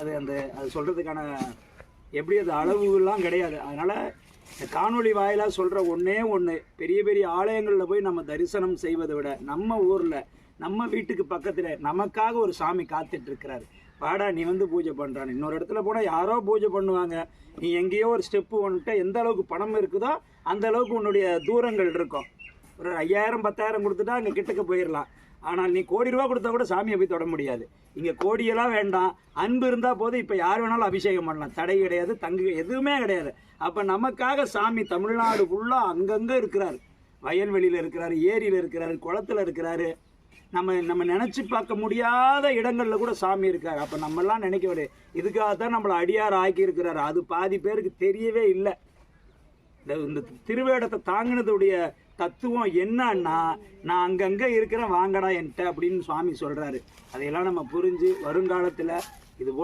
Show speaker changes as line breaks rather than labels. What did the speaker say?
அது அந்த அது சொல்கிறதுக்கான எப்படி அது அளவுலாம் கிடையாது. அதனால் காணொளி வாயிலாக சொல்கிற ஒன்றே ஒன்று பெரிய பெரிய ஆலயங்களில் போய் நம்ம தரிசனம் செய்வதை விட நம்ம ஊரில் நம்ம வீட்டுக்கு பக்கத்தில் நமக்காக ஒரு சாமி காத்துட்ருக்கிறாரு. வாடா நீ வந்து பூஜை பண்ணுறான்னு இன்னொரு இடத்துல போனால் யாரோ பூஜை பண்ணுவாங்க. நீ எங்கேயோ ஒரு ஸ்டெப்பு ஒன்றுட்ட எந்த அளவுக்கு பணம் இருக்குதோ அந்த அளவுக்கு உன்னுடைய தூரங்கள் இருக்கும். ஒரு ஐயாயிரம் பத்தாயிரம் கொடுத்துட்டா அங்கே கிட்டக்க போயிடலாம் ஆனால் நீ கோடி ரூபா கொடுத்தா கூட சாமியை போய் தொட முடியாது. இங்கே கோடியெல்லாம் வேண்டாம். அன்பு இருந்தால் போதும். இப்போ யார் வேணாலும் அபிஷேகம் பண்ணலாம். தடை கிடையாது தங்கு எதுவுமே கிடையாது. அப்போ நமக்காக சாமி தமிழ்நாடு ஃபுல்லாக அங்கங்கே இருக்கிறார். வயல்வெளியில் இருக்கிறாரு ஏரியில் இருக்கிறாரு குளத்துல இருக்கிறாரு. நம்ம நம்ம நினச்சி பார்க்க முடியாத இடங்களில் கூட சாமி இருக்கார். அப்போ நம்மெல்லாம் நினைக்க வேண்டிய இதுக்காக தான் நம்மளை அடியார் ஆக்கி இருக்கிறாரு. அது பாதி பேருக்கு தெரியவே இல்லை. இந்த இந்த திருவேடத்தை தாங்கினதுடைய தத்துவம் என்னன்னா நான் அங்கங்கே இருக்கிறேன் வாங்கடா என்கிட்ட அப்படின்னு சுவாமி சொல்கிறாரு அதையெல்லாம் நம்ம புரிஞ்சு வருங்காலத்தில் இது போல்